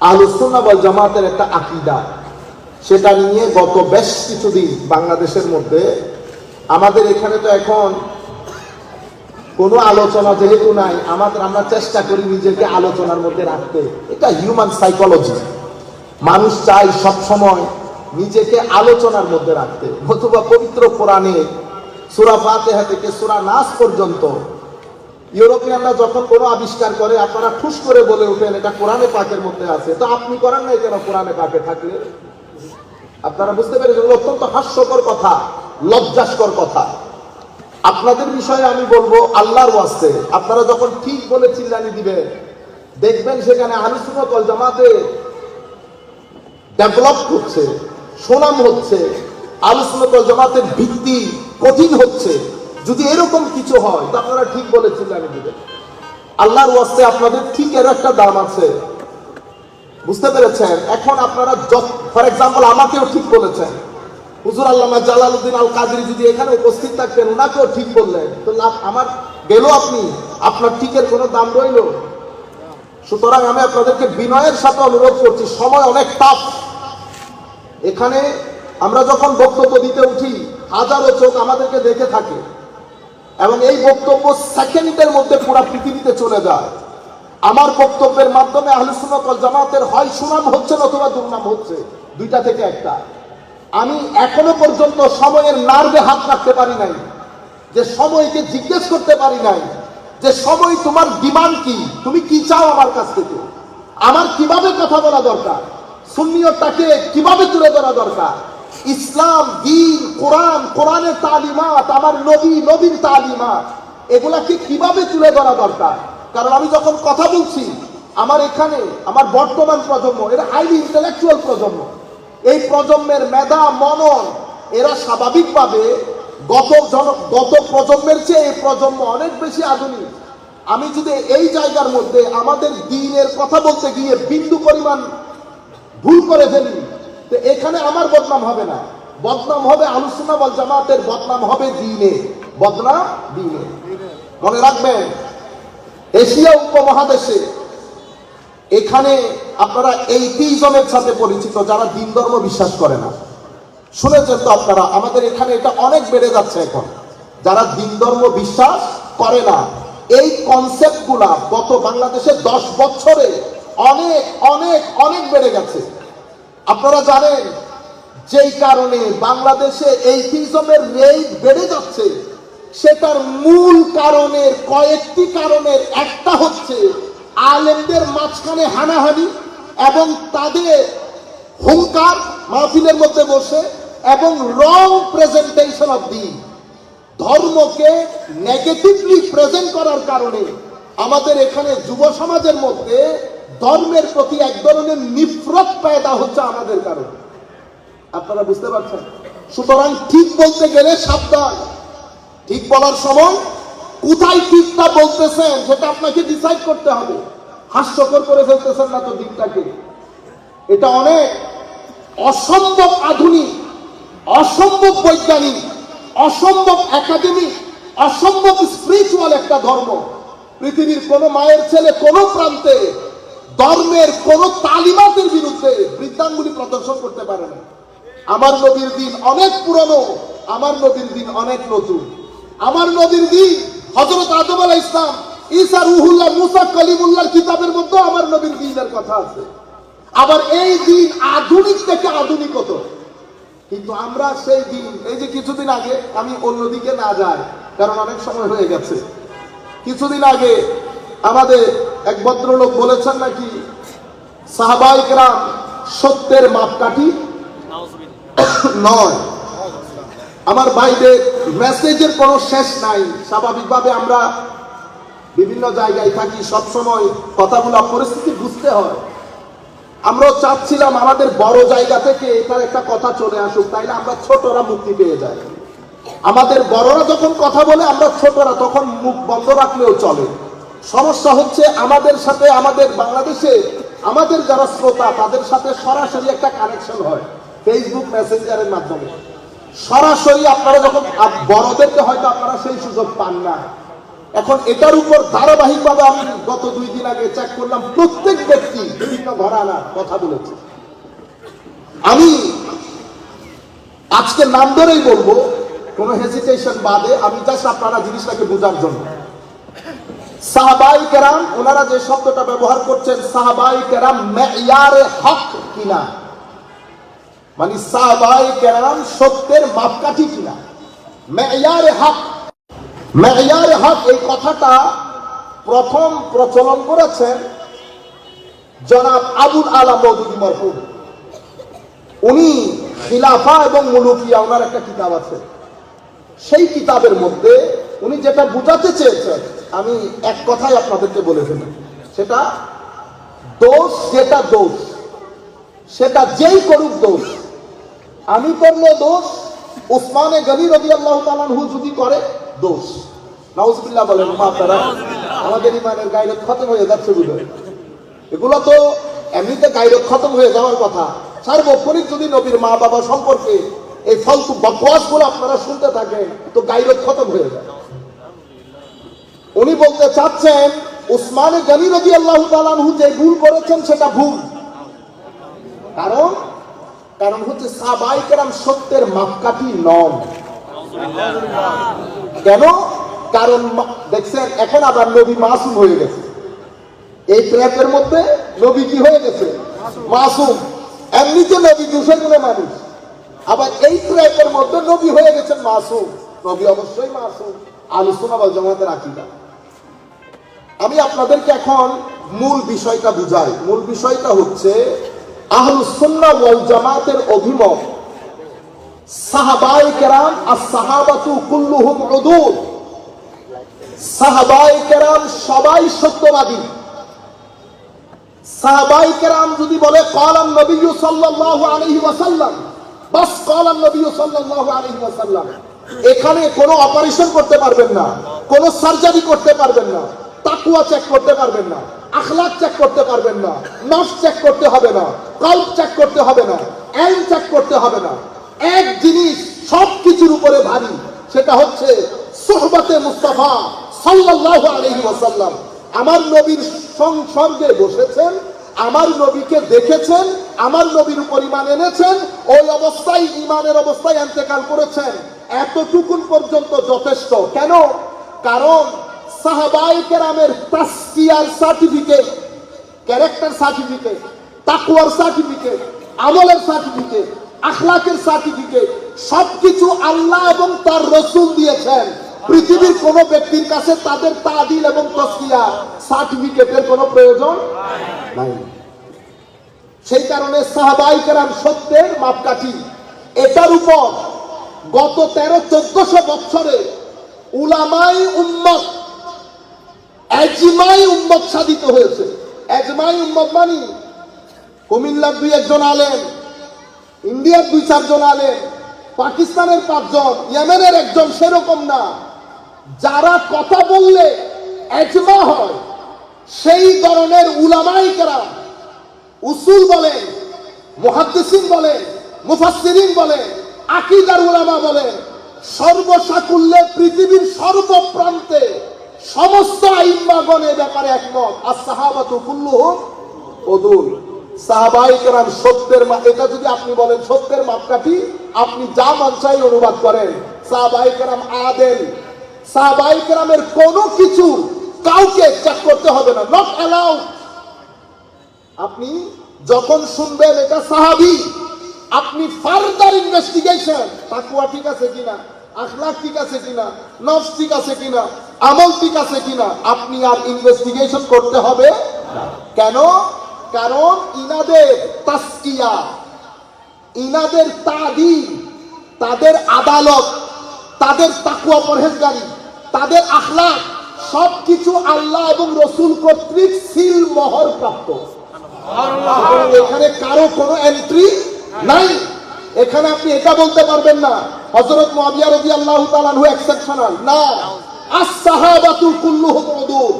আলোচনা বল জামাতের একটা আকিদা। সেটা নিয়ে গত বেশ কিছুদিন বাংলাদেশের মধ্যে আমাদের এখানে তো এখন কোনো আলোচনা যেহেতু নাই, আমাদের আমরা চেষ্টা করি নিজেকে আলোচনার মধ্যে রাখতে। এটা হিউম্যান সাইকোলজি মানুষ চাই সব সময় নিজেকে আলোচনার মধ্যে রাখতে। অথবা পবিত্র কোরআনে সুরা ফাতেহা থেকে সুরা নাস পর্যন্ত ইউরোপিয়ানরা যখন কোনো আবিষ্কার করে, আপনারা ঠুস করে বলে উঠেন, এটা কোরআনে পাকের মধ্যে আছে। তো আপনি করেন নাই কেন কোরআনে পাকে থাকলে? আপনারা বুঝতে পেরেছেন অত্যন্ত হাস্যকর কথা, লজ্জাস্কর কথা। আপনাদের বিষয়ে আমি বলব, আল্লাহর ওয়াস্তে। আপনারা যখন ঠিক বলে চিল্লানি দিবেন, দেখবেন সেখানে কল জামাতে ডেভেলপ হচ্ছে, সুনাম হচ্ছে আলোচনা জামাতের ভিত্তি কঠিন হচ্ছে। যদি এরকম কিছু হয়, তো আপনারা ঠিক বলে চিল্লানি দিবেন আল্লাহর ওয়াস্তে আপনাদের ঠিক এর একটা দাম আছে। বুঝতে পেরেছেন? এখন আপনারা ফর এক্সাম্পল আমাকেও ঠিক বলেছেন। হুজুর আল্লামা জালালউদ্দিন আল কাদের যদি এখানে উপস্থিত থাকতেন ওনাকেও ঠিক বললেন। তো লাভ আমার গেল আপনি, আপনার ঠিকের কোনো দাম রইল? সুতরাং আমি আপনাদেরকে বিনয়ের সাথে অনুরোধ করছি, সময় অনেক টাফ এখানে আমরা যখন বক্তব্য দিতে উঠি, হাজারো চোখ আমাদেরকে দেখে থাকে। এবং এই বক্তব্য সেকেন্ডের মধ্যে পুরো পৃথিবীতে চলে যায়। আমার বক্তব্যের মাধ্যমে আহলুসুন্নাত ওয়াল জামাতের হয় সুনাম হচ্ছে অথবা দুর্নাম হচ্ছে, দুইটা থেকে একটা। আমি এখনও পর্যন্ত সময়ের নার্ভে হাত রাখতে পারি নাই, যে সময়কে জিজ্ঞেস করতে পারি নাই, যে সময় তোমার ডিমান্ড কি, তুমি কি চাও আমার কাছ থেকে? আমার কীভাবে কথা বলা দরকার? সুন্নিয়তটাকে কীভাবে তুলে ধরা দরকার? ইসলাম, দিন, কোরআন, কোরআনের তালিমাত, আমার নবী, নবীর তালিমাত। এগুলাকে কীভাবে তুলে ধরা দরকার? কারণ আমি যখন কথা বলছি, আমার এখানে, আমার বর্তমান প্রজন্ম, এরা হাইলি ইন্টেলেকচুয়াল প্রজন্ম। এই প্রজন্মের মেধা, মনন, এরা স্বাভাবিকভাবে গত জন, গত প্রজন্মের চেয়ে এই প্রজন্ম অনেক বেশি আধুনিক। আমি যদি এই জায়গার মধ্যে আমাদের দিনের কথা বলতে গিয়ে বিন্দু পরিমাণ ভুল করে ফেলি তো এখানে আমার বদনাম হবে না। বদনাম হবে আলোচনা বল জামাতের বদনাম হবে দিনে। বদনাম দিনে। মনে রাখবেন, এশিয়া উপমহাদেশে এখানে আপনারা এই এইটিজমের সাথে পরিচিত যারা দিন ধর্ম বিশ্বাস করে না। শুনেছেন তো আপনারা, আমাদের এখানে এটা অনেক বেড়ে যাচ্ছে এখন। যারা দিন ধর্ম বিশ্বাস করে না, এই কনসেপ্টগুলা গত বাংলাদেশে দশ বছরে অনেক অনেক অনেক বেড়ে গেছে। আপনারা জানেন, যেই কারণে বাংলাদেশে এই এইটিজমের রেট বেড়ে যাচ্ছে, সেটার মূল কারণের কয়েকটি কারণের একটা হচ্ছে আলেমদের মাঝখানে হানাহানি এবং তাদের হুঙ্কার মাহফিলের মধ্যে বসে এবং রং প্রেজেন্টেশন অফ দি ধর্মকে নেগেটিভলি প্রেজেন্ট করার কারণে আমাদের এখানে যুব সমাজের মধ্যে ধর্মের প্রতি এক ধরনের নিফরত পেদা হচ্ছে আমাদের কারণে। আপনারা বুঝতে পারছেন? সুতরাং ঠিক বলতে গেলে সাবধান। ঠিক বলার সময় কোথায় ঠিকটা বলতেছেন সেটা আপনাকে ডিসাইড করতে হবে। হাস্যকর করে ফেলতেছেন না তো দিকটাকে। এটা অনেক অসম্ভব আধুনিক, অসম্ভব বৈজ্ঞানিক, অসম্ভব একাডেমিক অসম্ভব স্পিরিচুয়াল একটা ধর্ম। পৃথিবীর কোনো মায়ের ছেলে কোন প্রান্তে ধর্মের কোন তালিমাতের বিরুদ্ধে বৃদ্ধাঙ্গুলি প্রদর্শন করতে পারে না। আমার নবীর দিন অনেক পুরনো, আমার নবীর দিন অনেক নতুন। আমার নবীর দিন হজরত আদম আলাহ ইসলাম ঈসা, রুহুল্লাহ, মুসা, কলিমুল্লাহর কিতাবের মধ্যে আমার নবীর দিনের কথা আছে। আবার এই দিন আধুনিক থেকে আধুনিকত। কিন্তু আমরা সেই দিন, এই যে কিছুদিন আগে আমি অন্যদিকে না যাই, কারণ অনেক সময় হয়ে গেছে। কিছুদিন আগে আমাদের এক ভদ্রলোক বলেছেন নাকি সাহাবাইকরাম সত্যের মাপকাঠি? নয়। আমার বাইরে মেসেজের কোনো শেষ নাই। স্বাভাবিকভাবে আমরা বিভিন্ন জায়গায় থাকি, সবসময় কথাগুলো পরিস্থিতি বুঝতে হয়। আমরাও চাচ্ছিলাম আমাদের বড় জায়গা থেকে এটার একটা কথা চলে আসুক, তাইলে আমরা ছোটরা মুক্তি পেয়ে যাই। আমাদের বড়রা যখন কথা বলে, আমরা ছোটরা তখন মুখ বন্ধ রাখলেও চলে। সমস্যা হচ্ছে আমাদের সাথে, আমাদের বাংলাদেশে, আমাদের যারা শ্রোতা, তাদের সাথে সরাসরি একটা কানেকশন হয় ফেসবুক মেসেঞ্জারের মাধ্যমে। সরাসরি আপনারা যখন বড়দেরকে হয়তো আপনারা সেই সুযোগ পান না। এখন এটার উপর ধারাবাহিকভাবে আমি গত দুই দিন আগে চেক করলাম, প্রত্যেক ব্যক্তি বিভিন্ন ঘরানা কথা বলেছে। আমি আজকে নাম ধরেই বলব, কোনো হেজিটেশন বাদে আমি জাস্ট আপনারা জিনিসটাকে বোঝার জন্য। সাহাবাই কেরাম ওনারা যে শব্দটা ব্যবহার করছেন সাহাবাই কেরাম মেয়ারে হক কিনা? মানে সাহাবাই কেরাম সত্যের মাপকাঠি কিনা? মেয়ারে হক। মেয়ারে হক, এই কথাটা প্রথম প্রচলন করেছেন জনাব আবুল আলা মৌদুদি মরহুম। উনি খিলাফা এবং মুলুকিয়া, ওনার একটা কিতাব আছে। সেই কিতাবের মধ্যে উনি যেটা বুঝাতে চেয়েছেন আমি এক কথাই আপনাদেরকে বলে ফেলি। সেটা দোষ যেটা দোষ, সেটা যেই করুক দোষ। আমি করলে দোষ, উসমানে গনি রবি আল্লাহ তালানহু যদি করে, দোষ। নাউজবিল্লাহ বলেন মা আপনারা আমাদের ইমানের গাইরে খতম হয়ে যাচ্ছে বুঝে এগুলো তো এমনিতে গাইরে খতম হয়ে যাওয়ার কথা। সার্বক্ষণিক যদি নবীর মা বাবা সম্পর্কে এই ফালতু বকওয়াসগুলো আপনারা শুনতে থাকেন, তো গাইরে খতম হয়ে যায়। উনি বলতে চাচ্ছেন, উসমানে গনি রবি আল্লাহ যে ভুল করেছেন সেটা ভুল। কারণ? কারণ হচ্ছে সাবাই কেরাম সত্যের মাপকাঠি নন। কেন? কারণ দেখছেন, এখন আবার নবী মাসুম হয়ে গেছে। এই ট্র্যাপের মধ্যে নবী কি হয়ে গেছে? মাসুম। এমনিতে নবী দুশো গুলো মানুষ। আবার এই ট্র্যাপের মধ্যে নবী হয়ে গেছেন মাসুম। নবী অবশ্যই মাসুম। আলোচনা বা জমাতে রাখি না আমি আপনাদেরকে এখন মূল বিষয়টা বুঝাই। মূল বিষয়টা হচ্ছে আহলুসুন্নাহ ওয়াল জামাতের অভিমত। সাহাবাই সত্যবাদী। সাহাবাই কেরাম যদি বলে কালাম নবী সাল্লাল্লাহু বাস কালাম নবী এখানে কোনো অপারেশন করতে পারবেন না, কোনো সার্জারি করতে পারবেন না। তাকুয়া চেক করতে পারবেন না আখলাক চেক করতে পারবেন না, নফস চেক করতে হবে না, কল্প চেক করতে হবে না এল চেক করতে হবে না। এক জিনিস সব কিছুর উপরে ভারী, সেটা হচ্ছে সোহবতে মুস্তাফা সাল্লাল্লাহু আলাইহি ওয়াসাল্লাম। আমার নবীর সংসর্গে বসেছেন, আমার নবীকে দেখেছেন, আমার নবীর উপর ইমান এনেছেন, ওই অবস্থায় ইমানের অবস্থায় এতটুকুন পর্যন্ত যথেষ্ট। কেন? কারণ সাহাবাই কেরামের তাস্কিয়ার সার্টিফিকেট ক্যারেক্টার সার্টিফিকেট তাকুয়ার সার্টিফিকেট আমলের সার্টিফিকেট আখলাকের সার্টিফিকেট সবকিছু আল্লাহ এবং তার রসুল দিয়েছেন। পৃথিবীর কোন ব্যক্তির কাছে তাদের তাদিল এবং তসকিয়া সার্টিফিকেটের কোনো প্রয়োজন নাই। সেই কারণে সাহাবাই কেরাম সত্যের মাপকাঠি। এটার উপর গত তেরো চোদ্দশো বছরে উলামাই উম্মত এজমাই উম্মত সাধিত হয়েছে। এজমাই উম্মত মানি কুমিল্লার দুই একজন আলেন ইন্ডিয়ার দুই চারজন আলেন পাকিস্তানের পাঁচজন, ইয়েমেনের একজন সেরকম না। যারা কথা বললে এজমা হয়, সেই ধরনের উলামাই কেরাম উসুল বলেন মুহাদ্দিসিন বলেন মুফাসসিরিন বলেন আকিদার উলামা বলেন সর্বসাকুল্যে পৃথিবীর সর্বপ্রান্তে সমস্ত আইম্মাগণের ব্যাপারে একমত। আর সাহাবাতু কুল্লুহুম ওদুল সাহাবাই কেরাম সত্যের এটা যদি আপনি বলেন সত্যের মাপকাঠি, আপনি যা মানসাই অনুবাদ করেন। সাহাবাই কেরাম সাহাবাই কেরামের কোনো কিছু কাউকে চেক করতে হবে না। নট অ্যালাউড আপনি যখন শুনবেন এটা সাহাবি, আপনি ফার্দার ইনভেস্টিগেশন তাকুয়া ঠিক আছে কিনা? আখলাক ঠিক আছে কিনা নফস ঠিক আছে কিনা আমল ঠিক আছে কিনা আপনি আর ইনভেস্টিগেশন করতে হবে। কেন? কারণ ইনাদের তাস্কিয়া ইনাদের তাদি তাদের আদালত তাদের তাকুয়া পরহেজগারি তাদের আখলাক সবকিছু আল্লাহ এবং রসুল কর্তৃক সিল মোহর প্রাপ্ত। এখানে কারও কোনো এন্ট্রি নাই। এখানে আপনি এটা বলতে পারবেন না। হযরত মুয়াবিয়া রাদিয়াল্লাহু তাআলা হু এক্সেপশনাল না। আস-সাহাবাতু কুল্লুহুম উদুল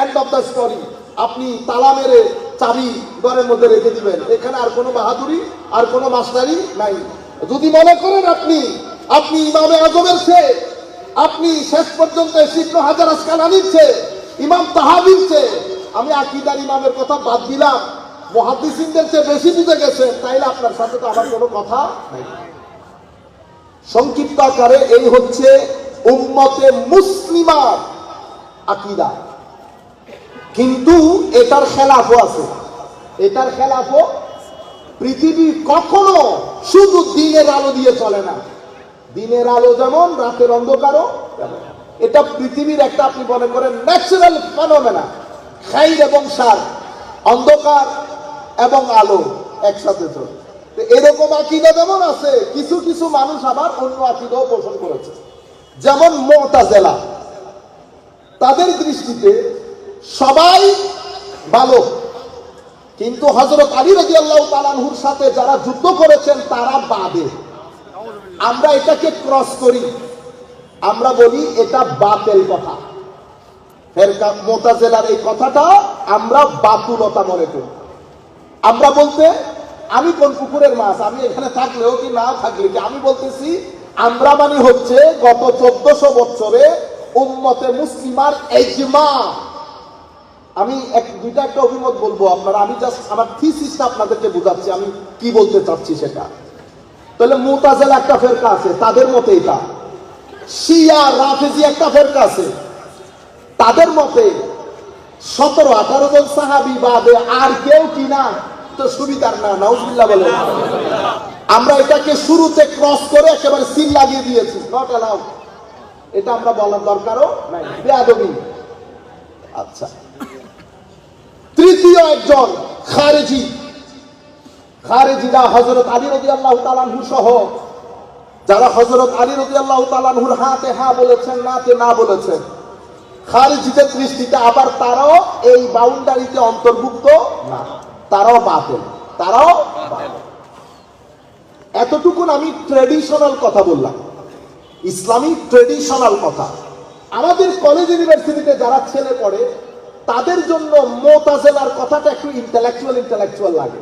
এন্ড অফ দ্য স্টোরি আপনি তালা মেরে চাবি ঘরের মধ্যে রেখে দিবেন। এখানে আর কোনো বাহাদুরি, আর কোনো মাস্টারি নাই। যদি মনে করেন আপনি আপনি ইমামে আজমের সে, আপনি শেষ পর্যন্ত শিবন হাজার আসকানা নিচ্ছে ইমাম তাহাবিরছে আমি আকিদার ইমামের কথা বাদ দিলাম। মহাদিসিনদের চেয়ে বেশি বুঝে গেছেন, তাইলে আপনার সাথে তো আমার কোনো কথা নাই। সংক্ষিপ্ত আকারে এই হচ্ছে উম্মতে মুসলিমার আকিদা। কিন্তু এটার খেলাফও আছে। এটার খেলাফও পৃথিবী কখনো শুধু দিনের আলো দিয়ে চলে না। দিনের আলো যেমন, রাতের অন্ধকারও। এটা পৃথিবীর একটা, আপনি মনে করেন ন্যাচারাল ফেনোমেনা খাইর এবং সার, অন্ধকার এবং আলো একসাথে চলে। এরকম আকিদা যেমন আছে, কিছু কিছু মানুষ আবার অন্য আকিদাও পোষণ করেছে। যেমন মোতাজেলা। তাদের দৃষ্টিতে সবাই ভালো। কিন্তু হজরত আলী রাজি আল্লাহ তালানহুর সাথে যারা যুদ্ধ করেছেন, তারা বাদে। আমরা এটাকে ক্রস করি। আমরা বলি এটা বাতেল কথা। মোতাজেলার এই কথাটা আমরা বাতুলতা মনে করি। আমরা বলতে আমি কোন পুকুরের মাছ? আমি এখানে থাকলেও কি না থাকলে কি? আমি বলতেছি আমরা মানে হচ্ছে গত চোদ্দশো বছরে উম্মতে মুসলিমার এজমা আমি এক, দুইটা একটা অভিমত বলব আপনারা। আমি জাস্ট আমার থিসিসটা আপনাদেরকে বোঝাচ্ছি, আমি কি বলতে চাচ্ছি সেটা। তাহলে মুতাজেল একটা ফেরকা আছে, তাদের মতে এটা। শিয়া, রাফেজি একটা ফেরকা আছে। তাদের মতে সতেরো আঠারো জন সাহাবি বাদে আর কেউ কিনা তো সুবিধার না, নাউজুবিল্লাহ বলে আমরা এটাকে শুরুতে ক্রস করে একেবারে সিল লাগিয়ে দিয়েছি। নট অ্যালাউড এটা আমরা বলার দরকারও নাই। আচ্ছা। তৃতীয় একজন খারেজি। খারেজিরা হজরত আলী রদি আল্লাহ তালানহু সহ। যারা হজরত আলী রদি আল্লাহ তালানহুর হাতে হা বলেছেন, নাতে না বলেছেন। খারিজিদের দৃষ্টিতে আবার তারাও এই বাউন্ডারিতে অন্তর্ভুক্ত না। তারাও বাতিল তারাও এতটুকুন আমি ট্রেডিশনাল কথা বললাম। ইসলামিক ট্রেডিশনাল কথা। আমাদের কলেজ ইউনিভার্সিটিতে যারা ছেলে পড়ে তাদের জন্য মোতাজেলার কথাটা একটু ইন্টালেকচুয়াল ইন্টালেকচুয়াল লাগে।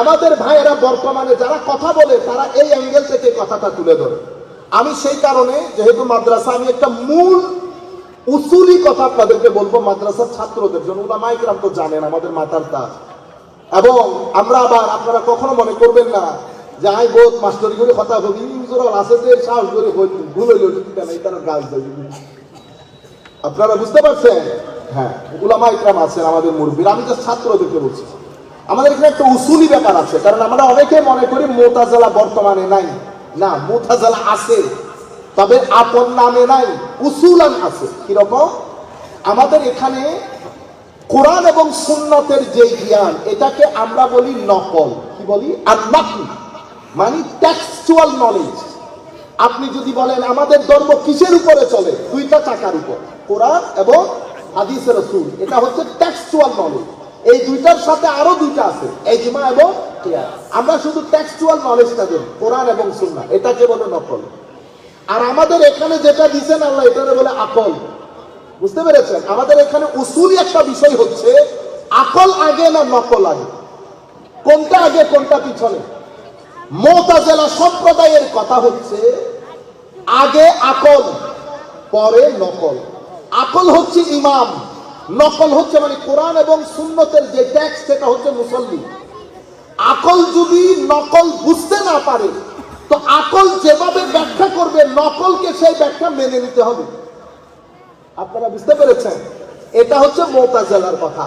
আমাদের ভাইয়েরা বর্তমানে যারা কথা বলে তারা এই অ্যাঙ্গেল থেকে কথাটা তুলে ধরে। আমি সেই কারণে যেহেতু মাদ্রাসা আমি একটা মূল উসুলি কথা আপনাদেরকে বলব মাদ্রাসার ছাত্রদের জন্য। ওরা মাইকরাম তো জানেন আমাদের মাতার তা এবং আমরা আবার আপনারা কখনো মনে করবেন না যে আই বোধ মাস্টারি করে কথা কবি আছে যে সাহস করে ভুল হইল গাছ আপনারা বুঝতে পারছেন? হ্যাঁ উলামা ইকরাম আছেন আমাদের মুরব্বীর, আমি ছাত্রদেরকে বলছি। আমাদের এখানে একটা উসুলি ব্যাপার আছে, কারণ আমরা অনেকে মনে করি মোতাজালা বর্তমানে নাই। না, মোতাজালা আছে, তবে আপন নামে নাই, উসুলান আছে। কীরকম? আমাদের এখানে কোরআন এবং সুন্নতের যে জ্ঞান, এটাকে আমরা বলি নকল। কি বলি? আর নাকি মানে টেক্সচুয়াল নলেজ আপনি যদি বলেন, আমাদের ধর্ম কিসের উপরে চলে? দুইটা চাকার উপর। কোরআন এবং হাদিসের রসুল। এটা হচ্ছে টেক্সচুয়াল নলেজ এই দুইটার সাথে আরও দুইটা আছে এজমা এবং। আমরা শুধু টেক্সচুয়াল নলেজটা দেব, কোরআন এবং সুন্না এটাকে বলে নকল। আর আমাদের এখানে যেটা দিছেন, আল্লাহ এটাকে বলে আকল। বুঝতে পেরেছেন? আমাদের এখানে উসুলি একটা বিষয় হচ্ছে, আকল আগে না নকল আগে? কোনটা আগে, কোনটা পিছনে? মোতাজেলা সম্প্রদায়ের কথা হচ্ছে, আগে আকল, পরে নকল। আকল হচ্ছে ইমাম। নকল হচ্ছে মানে কোরআন এবং সুন্নতের যে ট্যাক্স, সেটা হচ্ছে মুসল্লি। আকল যদি নকল বুঝতে না পারে, তো আকল যেভাবে ব্যাখ্যা করবে, নকলকে সেই ব্যাখ্যা মেনে নিতে হবে। আপনারা বুঝতে পেরেছেন? এটা হচ্ছে মোতাজেলার কথা।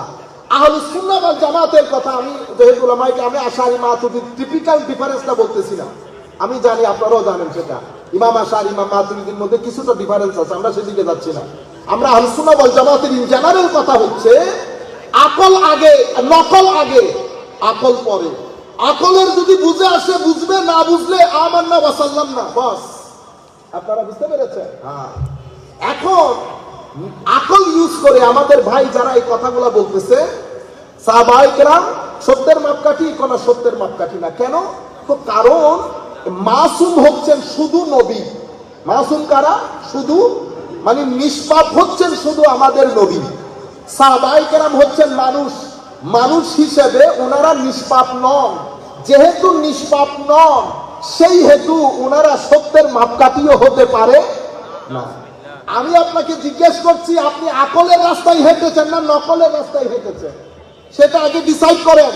আহলুস সুন্নাহ ওয়াল জামাতের কথা আমি যেহেতু লামাইকে আমি আশারি মাতুদি টিপিক্যাল ডিফারেন্সটা বলতেছি না আমি জানি, আপনারাও জানেন সেটা। ইমাম আশার, ইমাম মাতুরিদির মধ্যে কিছুটা ডিফারেন্স আছে, আমরা সেদিকে যাচ্ছি না আমরা আহলুস সুন্নাহ ওয়াল জামাতের ইন জেনারেল কথা হচ্ছে, আকল আগে, নকল আগে, আকল পরে। আকলের যদি বুঝে আসে, বুঝবে, না বুঝলে আমার না বাসাল্লাম না বাস। আপনারা বুঝতে পেরেছেন? হ্যাঁ। এখন আকল ইউজ করে আমাদের ভাই যারা এই কথাগুলো বলতেছে সাহবাহিকেরা সত্যের মাপকাঠি কোন সত্যের মাপকাঠি না। কেন? তো কারণ মাসুম হচ্ছেন শুধু নবী। মাসুম কারা? শুধু মানে নিষ্পাপ হচ্ছেন শুধু আমাদের নবী। সাহবাহিকেরাম হচ্ছেন মানুষ। মানুষ হিসেবে ওনারা নিষ্পাপ নন। যেহেতু নিষ্পাপ নন, সেই হেতু ওনারা সত্যের মাপকাঠিও হতে পারে না। আমি আপনাকে জিজ্ঞেস করছি, আপনি আকলের রাস্তায় হেঁটেছেন না নকলের রাস্তায় হেঁটেছেন? সেটা আগে ডিসাইড করেন।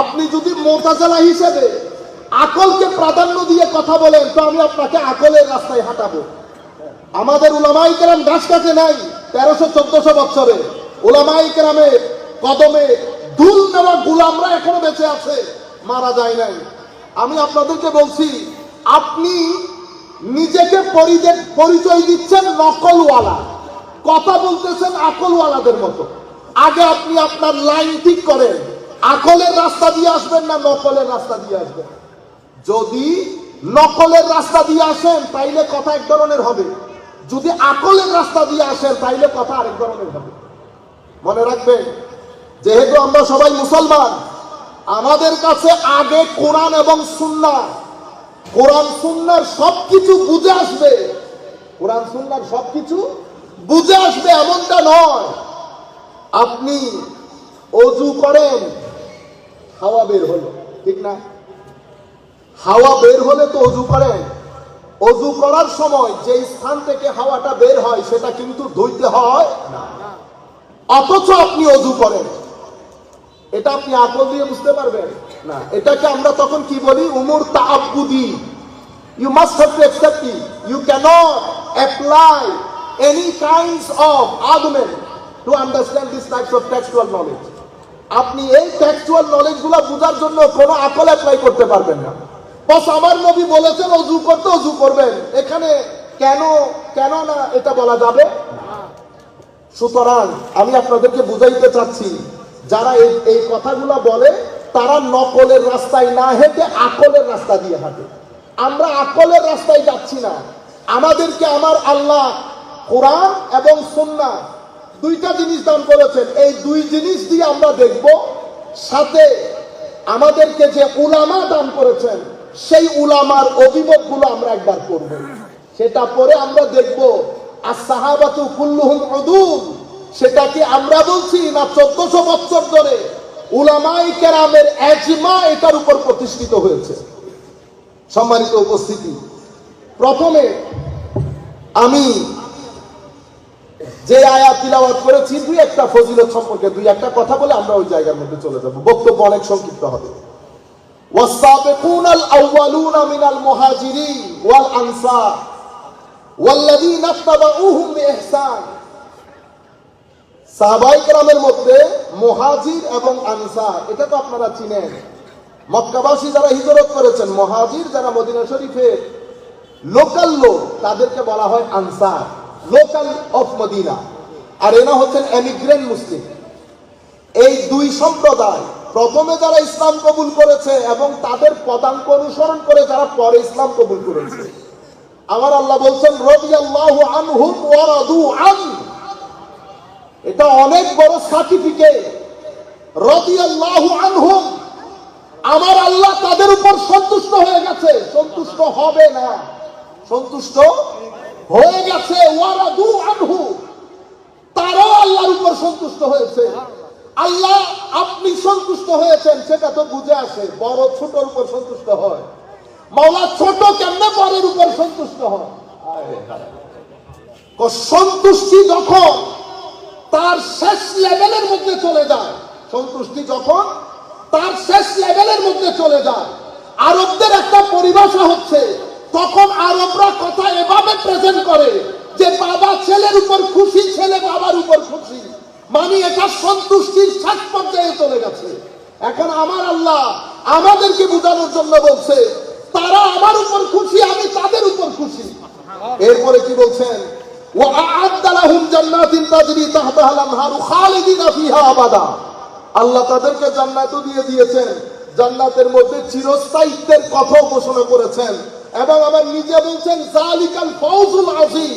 আপনি যদি মোতাজালা হিসেবে আকলকে প্রাধান্য দিয়ে কথা বলেন, তো আমি আপনাকে আকলের রাস্তায় হাঁটাবো। আমাদের উলামাই কেরাম ঘাস কাটে নাই, তেরোশো চোদ্দশো বছরে উলামাই কেরামের কদমে দুল নেওয়া গুলামরা এখনও বেঁচে আছে, মারা যায় নাই। আমি আপনাদেরকে বলছি, আপনি নিজেকে পরিচয় দিচ্ছেন নকলওয়ালা। কথা বলতেছেন আকলওয়ালাদের মতো। আগে আপনি আপনার লাইন ঠিক করেন। আকলের রাস্তা দিয়ে আসবেন না নকলের রাস্তা দিয়ে আসবেন। যদি নকলের রাস্তা দিয়ে আসেন, তাইলে কথা এক ধরনের হবে। যদি আকলের রাস্তা দিয়ে আসেন, তাইলে কথা আরেক ধরনের হবে। মনে রাখবেন, যেহেতু আমরা সবাই মুসলমান, আমাদের কাছে আগে কোরআন এবং সুন্না কোরআন সুন্নার সবকিছু বুঝে আসবে। কোরআন সুন্নার সবকিছু বুঝে আসবে এমনটা নয়। আপনি অজু করেন, হাওয়া বের হলো, ঠিক না? হাওয়া বের হলে তো অজু করেন। অজু করার সময় যে স্থান থেকে হাওয়াটা বের হয়, সেটা কিন্তু ধুইতে হয় অথচ আপনি অজু করেন। এটা আপনি আকল দিয়ে বুঝতে পারবেন। না, এটাকে আমরা তখন কি বলি? উমর তাআব্বুদি। You must have to accept it you can't apply any kinds of argument to understand this types of textual knowledge আপনি এই টেক্সচুয়াল নলেজগুলো বোঝার জন্য কোনো আকল অ্যাপ্লাই করতে পারবেন না। বস, আমার নবী বলেছেন, অজু করতে অজু করবেন। এখানে কেন কেন না এটা বলা যাবে? সুতরাং আমি আপনাদেরকে বুঝাইতে চাচ্ছি যারা এই এই কথাগুলো বলে, তারা নকলের রাস্তায় না হেঁটে আকলের রাস্তা দিয়ে হাঁটে। আমরা আকলের রাস্তায় যাচ্ছি না। আমাদেরকে আমার আল্লাহ, কোরআন এবং সুন্না দুইটা জিনিস দান করেছেন। এই দুই জিনিস দিয়ে আমরা দেখব, সাথে আমাদেরকে যে উলামা দান করেছেন, সেই উলামার অভিমতগুলো আমরা একবার করব সেটা পরে আমরা দেখব আর সাহাবাতু কুল্লুহুম উদুল সেটা কি আমরা বলছি না চোদ্দশো বছর ধরে উলামাই কেরামের এজমা এটার উপর প্রতিষ্ঠিত হয়েছে সম্মানিত উপস্থিতি প্রথমে আমি যে আয়াত তিলাওয়াত করেছি দুই একটা ফজিলত সম্পর্কে দুই একটা কথা বলে আমরা ওই জায়গার মধ্যে চলে যাব বক্তব্য অনেক সংক্ষিপ্ত হবে والسابقون الأولون من المهاجرين والأنصار والذين اتبعوهم بإحسان সাহাবাই গ্রামের মধ্যে মহাজির এবং আনসার, এটা তো আপনারা চিনেন। মক্কাবাসী যারা হিজরত করেছেন, মহাজির যারা মদিনা শরীফের লোকাল লোক, তাদেরকে বলা হয় আনসার, লোকাল অফ মদিনা। আর এরা হচ্ছেন এমিগ্রেন্ট মুসলিম। এই দুই সম্প্রদায়, প্রথমে যারা ইসলাম কবুল করেছে এবং তাদের পদাঙ্ক অনুসরণ করে যারা পরে ইসলাম কবুল করেছে। আমার আল্লাহ বলছেন রবি আল্লাহ আনহুম ওয়ারাদু আন এটা অনেক বড় সার্টিফিকেট আনহুম। আমার আল্লাহ তাদের উপর সন্তুষ্ট হয়ে গেছে। সন্তুষ্ট হবে না। সন্তুষ্ট হয়ে গেছে। তারাও আল্লাহর উপর সন্তুষ্ট হয়েছে। আল্লাহ আপনি সন্তুষ্ট হয়েছেন, সেটা তো বুঝে আসে। বড় ছোটর উপর সন্তুষ্ট হয়। মাওলা ছোট কেমনে বড়ের উপর সন্তুষ্ট হয়? সন্তুষ্টি যখন তার শেষ লেভেলের মধ্যে চলে যায়। সন্তুষ্টি যখন তার শেষ লেভেলের মধ্যে চলে যায়। আরবদের একটা পরিভাষা হচ্ছে, তখন আরবরা কথা এভাবে প্রেজেন্ট করে যে বাবা ছেলের উপর খুশি, ছেলে বাবার উপর খুশি। মানে এটা সন্তুষ্টির শেষ পর্যায়ে চলে গেছে। এখন আমার আল্লাহ আমাদেরকে বোঝানোর জন্য বলছে, তারা আমার উপর খুশি, আমি তাদের উপর খুশি। এরপরে কি বলছেন? আল্লাহ তাদেরকে জান্নাত দিয়ে দিয়েছেন, জান্নাতের মধ্যে চিরস্থায়িত্বের কথা ঘোষণা করেছেন। এবং আবার নিজে বলছেন জালিকাল ফৌজুল আজিম